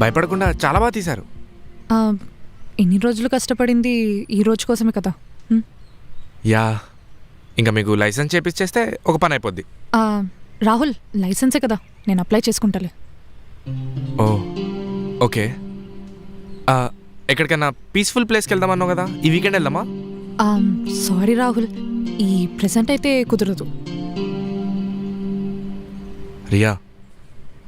భయపడకుండా చాలా బాగా తీశారు. ఆ, ఎన్ని రోజులు కష్టపడింది ఈ రోజు కోసమే కదా. యా ఇంకా మీకు లైసెన్స్ చేపిచ్చేస్తే ఒక పని అయిపోద్ది. ఆ, రాహుల్ లైసెన్సే కదా నేను అప్లై చేసుకుంటాలే. ఓ ఓకే. ఆ, ఎక్కడికైనా పీస్ఫుల్ ప్లేస్కి వెళ్దామన్నావు కదా ఈ వీకెండ్ వెళ్దామా? సారీ రాహుల్ ఈ ప్రెసెంట్ అయితే కుదరదు. రియా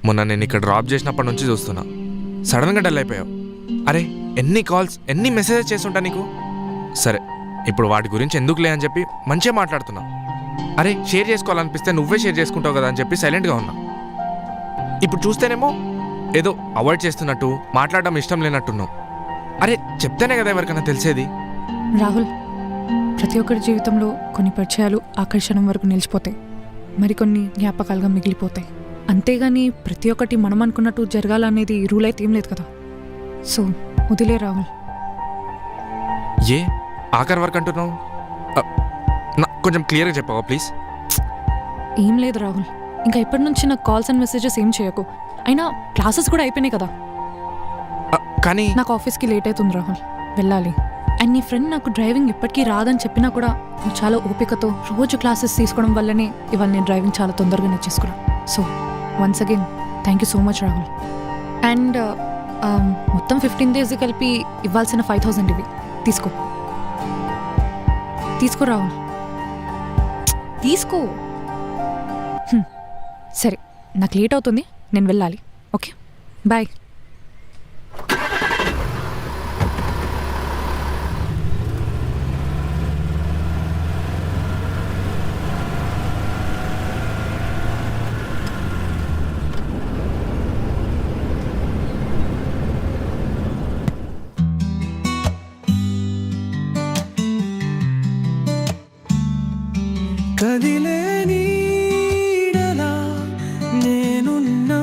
మొన్న నేను ఇక్కడ డ్రాప్ చేసినప్పటి నుంచి చూస్తున్నా. సడన్గా డల్ అయిపోయావు. అరే ఎన్ని కాల్స్ ఎన్ని మెసేజెస్ చేస్తుంటా నీకు? సరే ఇప్పుడు వాటి గురించి ఎందుకులే అని చెప్పి మంచిగా మాట్లాడుతున్నా అరే షేర్ చేసుకోవాలనిపిస్తే నువ్వే షేర్ చేసుకుంటావు కదా అని చెప్పి సైలెంట్గా ఉన్నా. ఇప్పుడు చూస్తేనేమో ఏదో అవాయిడ్ చేస్తున్నట్టు మాట్లాడడం ఇష్టం లేనట్టున్నావు. అరే చెప్తేనే కదా ఎవరికైనా తెలిసేది? రాహుల్ ప్రతి ఒక్కరి జీవితంలో కొన్ని పరిచయాలు ఆకర్షణం వరకు నిలిచిపోతాయి. మరికొన్ని జ్ఞాపకాలుగా మిగిలిపోతాయి. అంతేగాని ప్రతి ఒక్కటి మనం అనుకున్నట్టు జరగాలనేది రూల్ అయితే ఏం లేదు కదా. సో వదిలే రాహుల్. ఏ? ఆఖరి వరకు అంటున్నావు? కొంచెం క్లియర్గా చెప్పావా ప్లీజ్? ఏం లేదు రాహుల్. ఇంకా ఇప్పటి నుంచి నాకు కాల్స్ అండ్ మెసేజెస్ ఏం చేయకు. అయినా క్లాసెస్ కూడా అయిపోయినాయి కదా. కానీ నాకు ఆఫీస్కి లేట్ అవుతుంది రాహుల్. వెళ్ళాలి. అండ్ నీ ఫ్రెండ్ నాకు డ్రైవింగ్ ఇప్పటికీ రాదని చెప్పినా కూడా నువ్వు చాలా ఓపికతో రోజు క్లాసెస్ తీసుకోవడం వల్లనే ఇవాళ నేను డ్రైవింగ్ చాలా తొందరగా నేర్చేసుకున్నాను so once again thank you so much Rahul and మొత్తం ఫిఫ్టీన్ డేస్ కలిపి ఇవ్వాల్సిన ఫైవ్ థౌసండ్ ఇవి. తీసుకో. తీసుకో రాహుల్ తీసుకో. సరే నాకు లేట్ అవుతుంది. నేను వెళ్ళాలి. ఓకే బాయ్ కదిలే నీడలా నేనున్నా.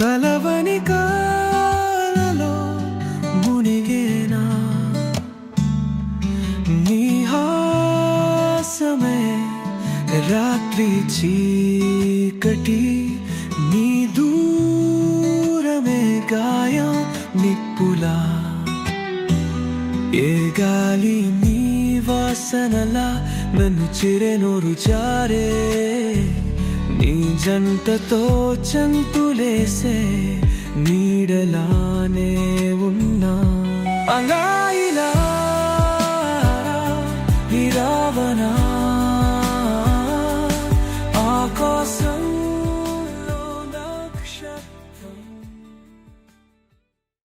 కలవని కాలలో మునిగేనా. నీ హాసమే రాత్రి చీకటి నీ వాసనలా నన్ను చిరెనోరు చారే నీ జంటతో చంతులేసే నీడలానే